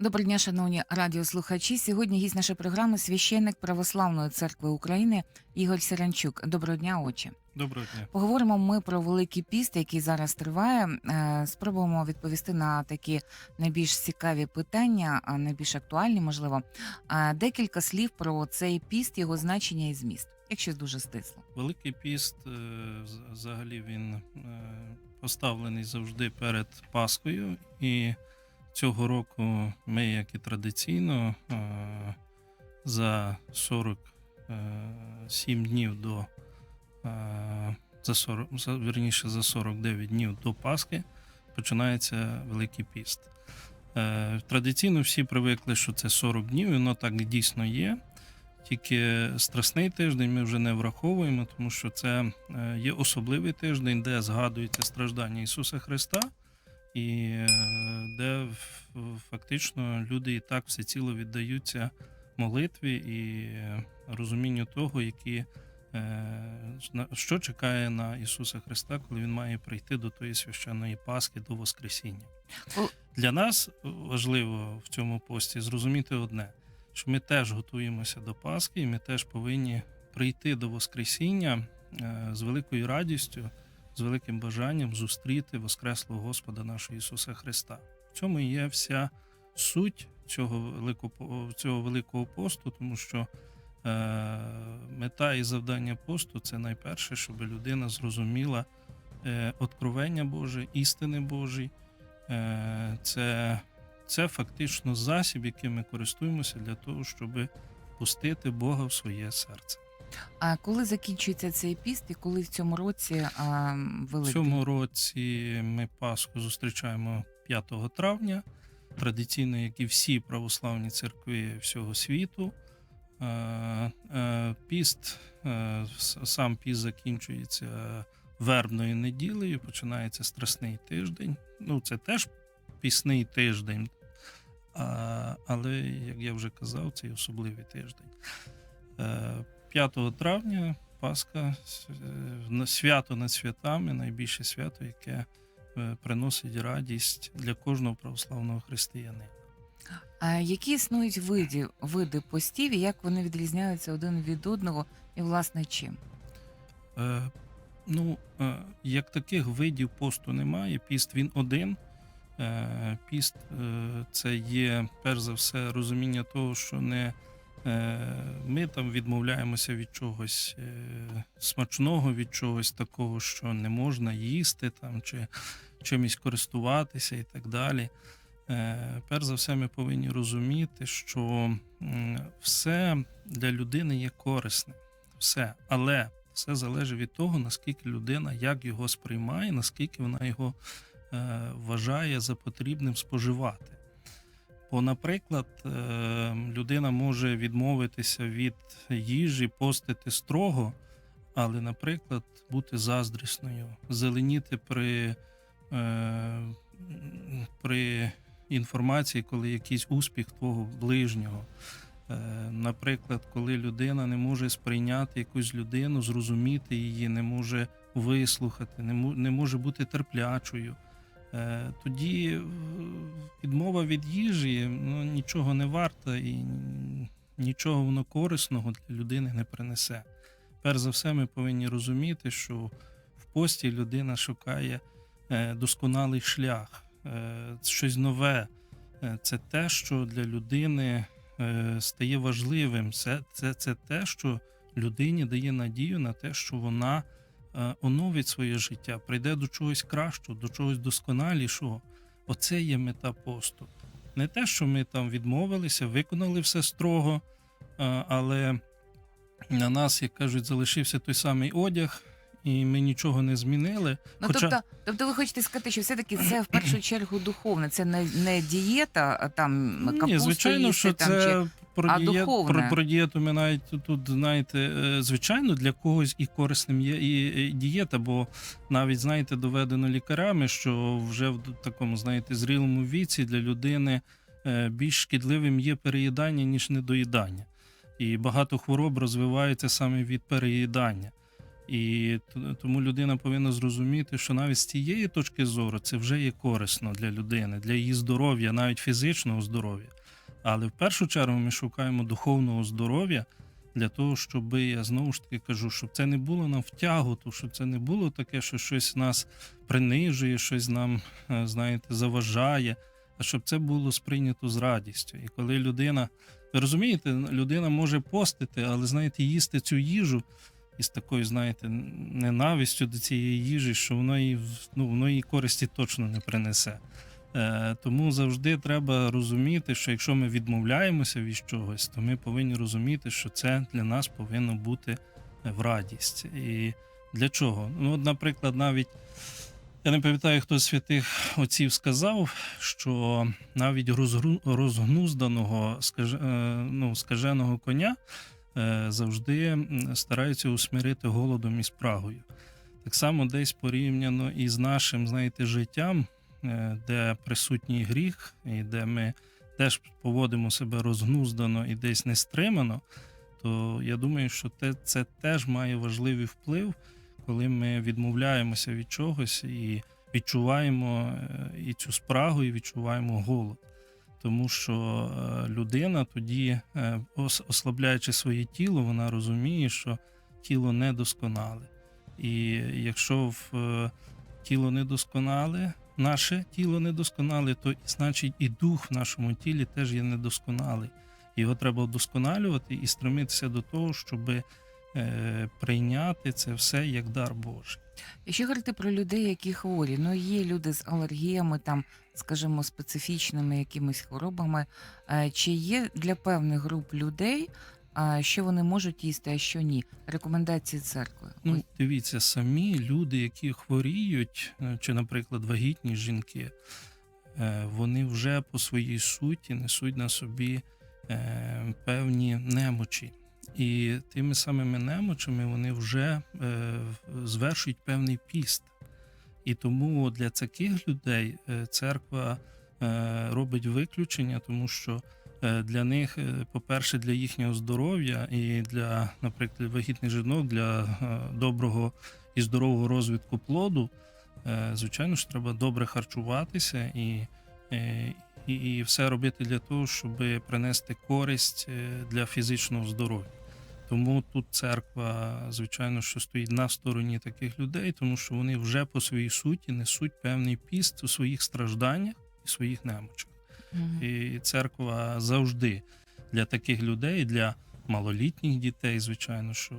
Доброго дня, шановні радіослухачі. Сьогодні гість нашої програми священник Православної церкви України Ігор Сиранчук. Доброго дня, отче. Доброго дня. Поговоримо ми про Великий піст, який зараз триває. Е, Спробуємо відповісти на такі найбільш цікаві питання, а найбільш актуальні, можливо. Е, Декілька слів про цей піст, його значення і зміст, якщо дуже стисло. Великий піст е, взагалі він поставлений завжди перед Пасхою, і цього року ми, як і традиційно, е, за 47 днів до е, за 40, за, вірніше, за 49 днів до Пасхи починається Великий піст. Е, Традиційно всі привикли, що це 40 днів, і воно так дійсно є. Тільки страсний тиждень ми вже не враховуємо, тому що це е, є особливий тиждень, де згадується страждання Ісуса Христа, і е, де фактично люди і так всеціло віддаються молитві і е, розумінню того, які, е, що чекає на Ісуса Христа, коли Він має прийти до тої священної Пасхи, до Воскресіння. Для нас важливо в цьому пості зрозуміти одне що ми теж готуємося до Пасхи, і ми теж повинні прийти до Воскресіння з великою радістю, з великим бажанням зустріти Воскреслого Господа нашого Ісуса Христа. В цьому є вся суть цього великого, цього великого посту, тому що е, мета і завдання посту це найперше, щоб людина зрозуміла е, откровення Боже, істини Божі. Е, це це фактично засіб, яким ми користуємося для того, щоб пустити Бога в своє серце. А коли закінчується цей піст, і коли в цьому році а, В Великий? цьому році ми Пасху зустрічаємо 5 травня, традиційно, як і всі православні церкви всього світу. Е, е, Піст, е, с- сам піст закінчується вербною неділею, починається страсний тиждень. Ну, це теж пісний тиждень, а, але, як я вже казав, це й особливий тиждень. Е, 5 травня Пасха е, свято над святами, найбільше свято, яке е, приносить радість для кожного православного християнина. А які існують види, види постів, і як вони відрізняються один від одного, і власне чим? Е, ну, е, як таких видів посту немає, піст він один. Е, піст е, це є перш за все розуміння того, що не ми там відмовляємося від чогось е, смачного, від чогось такого, що не можна їсти там, чи чимось користуватися і так далі. Е, перш за все, ми повинні розуміти, що все для людини є корисне. Все, але все залежить від того, наскільки людина як його сприймає, наскільки вона його е, вважає за потрібним споживати. Бо, наприклад, е, людина може відмовитися від їжі, постити строго, але, наприклад, бути заздрісною, зеленіти при, е, при інформації, коли якийсь успіх твого ближнього. Е, Наприклад, коли людина не може сприйняти якусь людину, зрозуміти її, не може вислухати, не може бути терплячою. Е, Тоді відмова від їжі ну, нічого не варта і нічого воно корисного для людини не принесе. Перш за все, ми повинні розуміти, що в пості людина шукає е, досконалий шлях, е, щось нове. Це те, що для людини стає важливим. Це, це, це те, що людині дає надію на те, що вона оновить своє життя, прийде до чогось кращого, до чогось досконалішого. Оце є мета посту. Не те, що ми там відмовилися, виконали все строго, е, але на нас, як кажуть, залишився той самий одяг, і ми нічого не змінили. Ну, Хоча- тобто, тобто ви хочете сказати, що все-таки це в першу чергу духовне, це не, не дієта, а там капусту Ні, звичайно, їсти, що там, це чи... про, а дієт, про, про дієту ми навіть тут, знаєте, е, звичайно, для когось і корисним є і, і дієта, бо навіть, знаєте, доведено лікарями, що вже в такому, знаєте, зрілому віці для людини е, більш шкідливим є переїдання, ніж недоїдання. І багато хвороб розвивається саме від переїдання. І тому людина повинна зрозуміти, що навіть з цієї точки зору це вже є корисно для людини, для її здоров'я, навіть фізичного здоров'я. Але в першу чергу ми шукаємо духовного здоров'я для того, щоб я знову ж таки кажу, щоб це не було нам втягото, щоб це не було таке, що щось нас принижує, щось нам, е, знаєте, заважає, а щоб це було сприйнято з радістю. І коли людина, ви розумієте, людина може постити, але знаєте, їсти цю їжу із такою, знаєте, ненавистю до цієї їжі, що воно їй, ну, воно їй користі точно не принесе. Е, тому завжди треба розуміти, що якщо ми відмовляємося від чогось, то ми повинні розуміти, що це для нас повинно бути в радість. І для чого? Ну, от, наприклад, навіть я не пам'ятаю, хто з святих отців сказав, що навіть розгнузданого е, ну, скаженого коня е, завжди стараються усмирити голодом і спрагою. Так само десь порівняно і з нашим, знаєте, життям, е, де присутній гріх, і де ми теж поводимо себе розгнуздано і десь нестримано, то я думаю, що те, це теж має важливий вплив, коли ми відмовляємося від чогось і відчуваємо е, і цю спрагу, і відчуваємо голод. Тому що е, людина тоді, е, ослабляючи своє тіло, вона розуміє, що тіло недосконале. І якщо в е, тіло недосконале, наше тіло недосконале, то значить і дух в нашому тілі теж є недосконалий. Його треба вдосконалювати і стремитися до того, щоб е, прийняти це все як дар Божий. Якщо говорити про людей, які хворі, ну є люди з алергіями, там, скажімо, специфічними якимись хворобами. е, Чи є для певних груп людей, а, що вони можуть їсти, а що ні? Рекомендації церкви. Ну, дивіться, самі люди, які хворіють, е, чи, наприклад, вагітні жінки, е, вони вже по своїй суті несуть на собі е, певні немочі. І тими самими немочами вони вже е, звершують певний піст. І тому для таких людей церква робить виключення, тому що для них, е, по-перше, для їхнього здоров'я і для, наприклад, вагітних жінок, для е, доброго і здорового розвитку плоду, е, звичайно ж, треба добре харчуватися і, е, і, і все робити для того, щоб принести користь е, для фізичного здоров'я. Тому тут церква, звичайно, що стоїть на стороні таких людей, тому що вони вже по своїй суті несуть певний піст у своїх стражданнях і своїх немочах. І церква завжди для таких людей, для малолітніх дітей, звичайно, що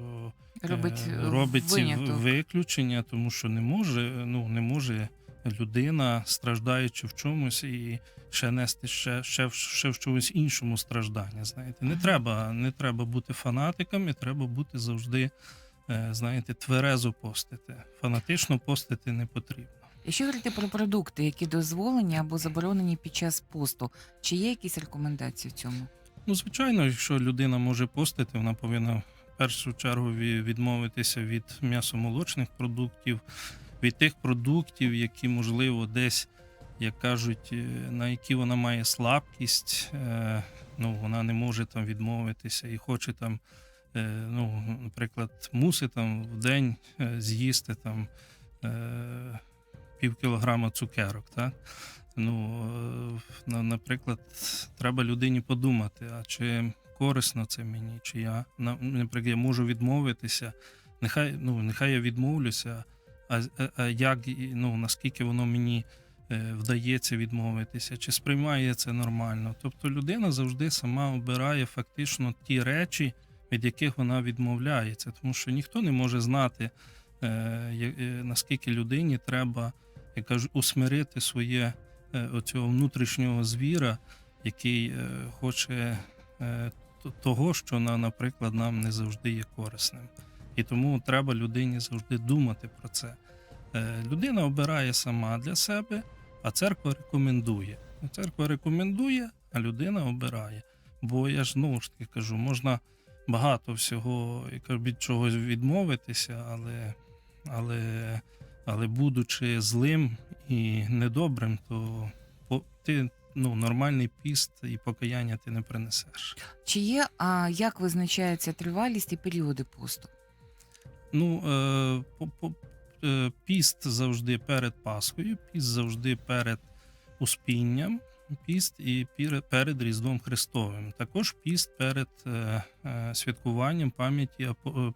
Робить, е, е, робить ці виключення, тому що не може, ну не може людина, страждаючи в чомусь, і ще нести ще, ще, ще в чомусь іншому страждання. Знаєте, не треба, не треба бути фанатиками, треба бути завжди, е, знаєте, тверезо постити. Фанатично постити не потрібно. Якщо говорити про продукти, які дозволені або заборонені під час посту, чи є якісь рекомендації в цьому? Ну, звичайно, якщо людина може постити, вона повинна в першу чергу відмовитися від м'ясомолочних продуктів, від тих продуктів, які, можливо, десь, як кажуть, е, на які вона має слабкість, е, ну, вона не може там відмовитися і хоче там, е, ну, наприклад, мусить там в день з'їсти там пів кілограма цукерок. Так? Ну, е, наприклад, треба людині подумати, а чи корисно це мені, чи я наприклад, я можу відмовитися. Нехай, ну, нехай я відмовлюся, а, а, як ну, наскільки воно мені е, вдається відмовитися, чи сприймає це нормально. Тобто людина завжди сама обирає фактично ті речі, від яких вона відмовляється, тому що ніхто не може знати, е, наскільки людині треба, я кажу, усмирити своє е, оцього внутрішнього звіра, який е, хоче е, того, що наприклад, нам не завжди є корисним. І тому треба людині завжди думати про це. Людина обирає сама для себе, а церква рекомендує. Церква рекомендує, а людина обирає. Бо я ж знову ж таки кажу, можна багато всього від чогось відмовитися, але, але, але будучи злим і недобрим, то ти ну, нормальний піст і покаяння ти не принесеш. Чи є, а як визначається тривалість і періоди посту? Ну, е, по, по, е, піст завжди перед Пасхою, піст завжди перед Успінням, піст і перед Різдвом Христовим. Також піст перед е, святкуванням пам'яті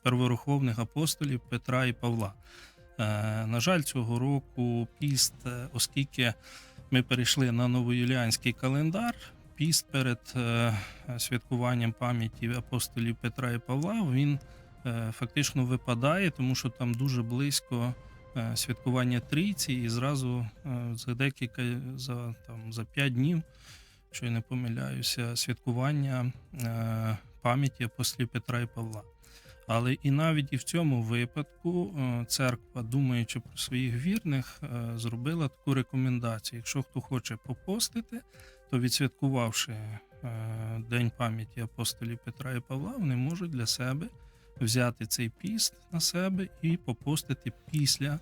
перворуховних апостолів Петра і Павла. Е, на жаль, цього року піст, е, оскільки ми перейшли на новоюліанський календар, піст перед е, святкуванням пам'яті апостолів Петра і Павла, він фактично випадає, тому що там дуже близько святкування трійці, і зразу за декілька за там за п'ять днів, якщо я не помиляюся, святкування пам'яті апостолів Петра і Павла. Але і навіть і в цьому випадку е, церква, думаючи про своїх вірних, е, зробила таку рекомендацію: якщо хто хоче попостити, то відсвяткувавши е, День пам'яті апостолів Петра і Павла, вони можуть для себе взяти цей піст на себе і попостити після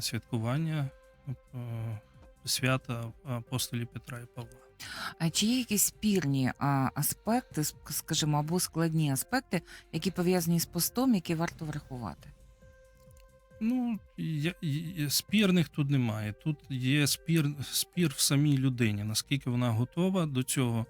святкування свята апостолів Петра і Павла. А чи є якісь спірні аспекти, скажімо, або складні аспекти, які пов'язані з постом, які варто врахувати? Ну, я, я- спірних тут немає. Тут є спір, спір в самій людині, наскільки вона готова до цього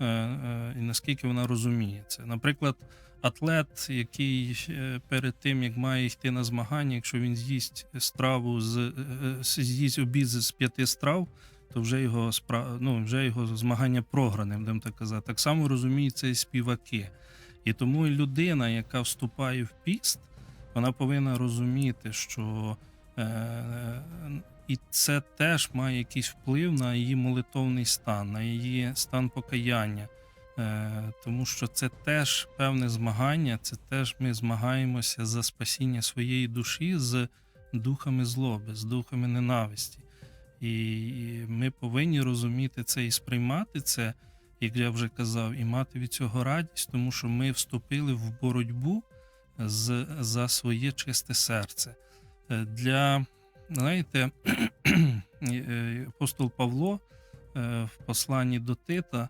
е, е, і наскільки вона розуміє це. Наприклад, атлет, який е, перед тим, як має йти на змагання, якщо він з'їсть страву з е, е, з'їсть обід з п'яти страв, то вже його спра... ну, вже його змагання програне, будемо так казати. Так само розуміють це і співаки. І тому людина, яка вступає в піст, вона повинна розуміти, що е, і це теж має якийсь вплив на її молитовний стан, на її стан покаяння. Е, тому що це теж певне змагання, це теж ми змагаємося за спасіння своєї душі з духами злоби, з духами ненависті. І ми повинні розуміти це і сприймати це, як я вже казав, і мати від цього радість, тому що ми вступили в боротьбу з, за своє чисте серце. Е, Для, знаєте, е, апостол Павло е, в посланні до Тита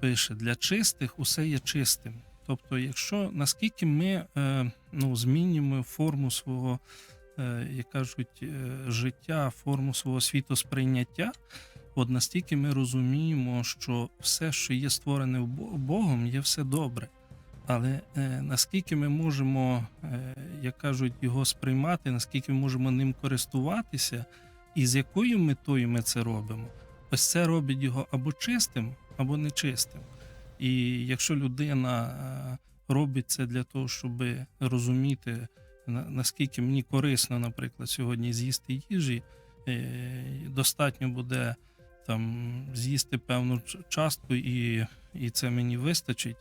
пише: для чистих усе є чистим. Тобто, якщо наскільки ми е, ну, змінюємо форму свого, е, як кажуть, е, життя, форму свого світосприйняття, от настільки ми розуміємо, що все, що є створене Богом, є все добре. Але е, наскільки ми можемо, е, як кажуть, його сприймати, наскільки ми можемо ним користуватися, і з якою метою ми це робимо, ось це робить його або чистим, або нечистим. І якщо людина е, робить це для того, щоб розуміти, наскільки мені корисно, наприклад, сьогодні з'їсти їжі, е, достатньо буде там з'їсти певну частку, і, і це мені вистачить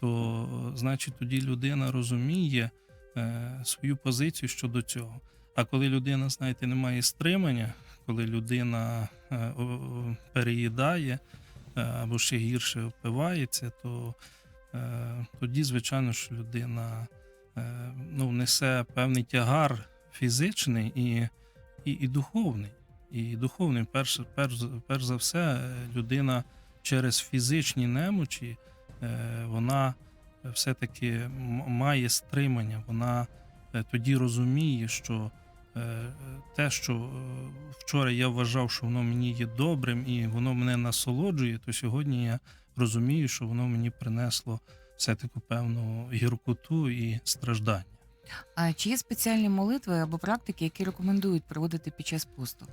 то значить тоді людина розуміє е, свою позицію щодо цього. А коли людина, знаєте, не має стримання, коли людина е, переїдає або ще гірше опивається, то тоді, звичайно, що людина ну, несе певний тягар фізичний і, і, і духовний. І духовний, перш, перш, перш за все, е, людина через фізичні немочі е, вона все-таки має стримання, вона е, тоді розуміє, що е, те, що е, вчора я вважав, що воно мені є добрим і воно мене насолоджує, то сьогодні я розумію, що воно мені принесло все-таки певну гіркоту і страждання. А чи є спеціальні молитви або практики, які рекомендують проводити під час посту?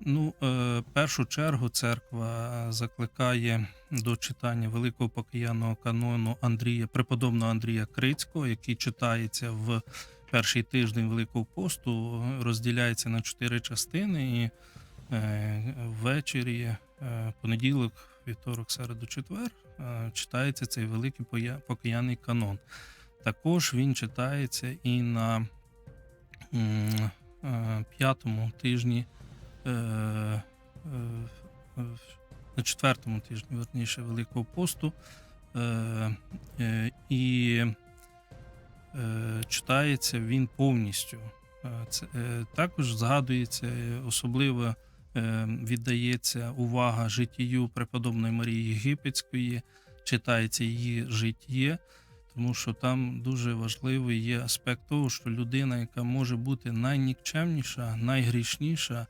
Ну, е, першу чергу церква закликає до читання великого покаянного канону Андрія, преподобного Андрія Крицького, який читається в перший тиждень Великого посту, розділяється на чотири частини, і е, ввечері, е, понеділок, вівторок, середу, четвер е, читається цей великий покаянний канон. Також він читається і на е, п'ятому тижні е, на четвертому тижні, верніше, Великого посту. І читається він повністю. Також згадується, особливо віддається увага життю преподобної Марії Єгипетської, читається її життє, тому що там дуже важливий є аспект того, що людина, яка може бути найнікчемніша, найгрішніша,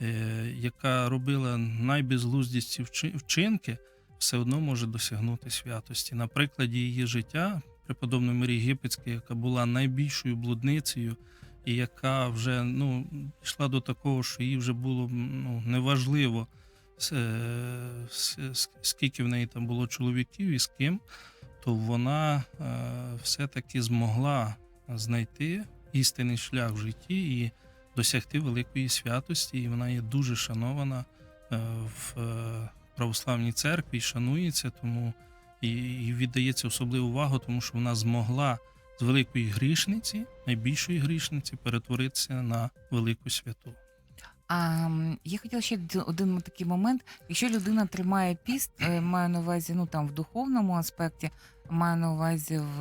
е, яка робила найбезглуздісті вчинки, все одно може досягнути святості. На прикладі її життя, преподобної Марії Єгипетської, яка була найбільшою блудницею, і яка вже ну, йшла до такого, що їй вже було ну, неважливо, е, скільки в неї там було чоловіків і з ким, то вона е, все-таки змогла знайти істинний шлях в житті і досягти великої святості. І вона є дуже шанована е, в православній церкві, і шанується, тому і віддається особливу увагу, тому що вона змогла з великої грішниці, найбільшої грішниці, перетворитися на велику святу. А я хотіла ще один такий момент. Якщо людина тримає піст, е, маю на увазі ну там в духовному аспекті, маю на увазі в,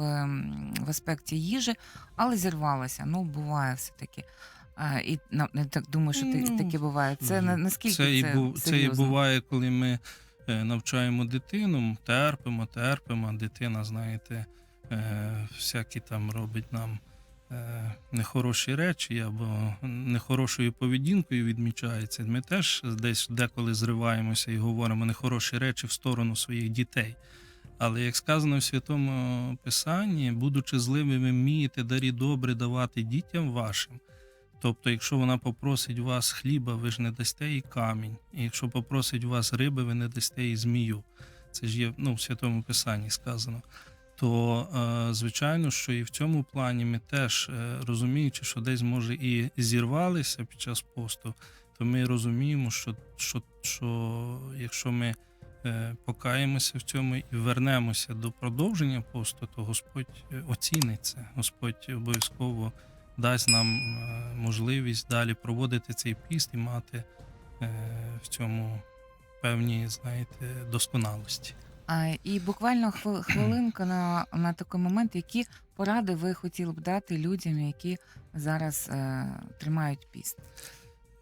в аспекті їжі, але зірвалася. Ну, буває все-таки. А, і на- так думаю, що ти, Ну, таке буває. Це на- наскільки це, це, і, бу- це і буває, коли ми е, навчаємо дитину, терпимо, терпимо, дитина, знаєте, всякі там робить нам е, нехороші речі або нехорошою поведінкою відмічається. Ми теж десь деколи зриваємося і говоримо нехороші речі в сторону своїх дітей. Але як сказано в Святому Писанні, будучи зливими, вмієте дарі добре давати дітям вашим. Тобто, якщо вона попросить вас хліба, ви ж не дасте їй камінь. І якщо попросить вас риби, ви не дасте їй змію. Це ж є ну, в Святому Писанні сказано. То, е, звичайно, що і в цьому плані ми теж е, розуміючи, що десь може і зірвалися під час посту, то ми розуміємо, що, що, що якщо ми е, покаємося в цьому і вернемося до продовження посту, то Господь оцінить це. Господь обов'язково дасть нам можливість далі проводити цей піст і мати в цьому певні, знаєте, досконалості. І буквально хвил- хвилинка на, на такий момент, які поради ви хотіли б дати людям, які зараз е, тримають піст?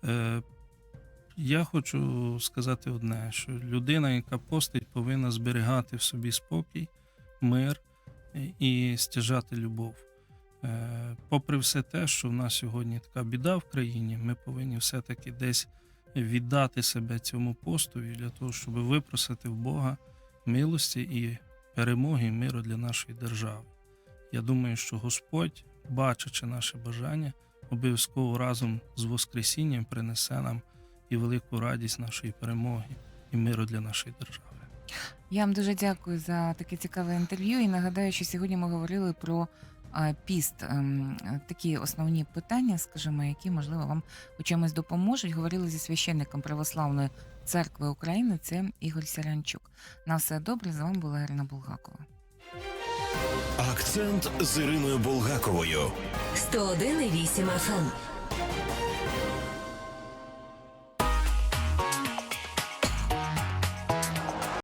Е, я хочу сказати одне: що людина, яка постить, повинна зберігати в собі спокій, мир і стяжати любов. Е, попри все те, що в нас сьогодні така біда в країні, ми повинні все-таки десь віддати себе цьому постові для того, щоб випросити в Бога милості і перемоги і миру для нашої держави. Я думаю, що Господь, бачачи наше бажання, обов'язково разом з Воскресінням принесе нам і велику радість нашої перемоги і миру для нашої держави. Я вам дуже дякую за таке цікаве інтерв'ю. І нагадаю, що сьогодні ми говорили про піст. Ем, е, Такі основні питання, скажімо, які можливо вам у чомусь допоможуть. Говорили зі священником Православної церкви України. Це Ігор Сіранчук. На все добре. З вами була Ірина Булгакова. Акцент з Іриною Булгаковою. 101,8 FM.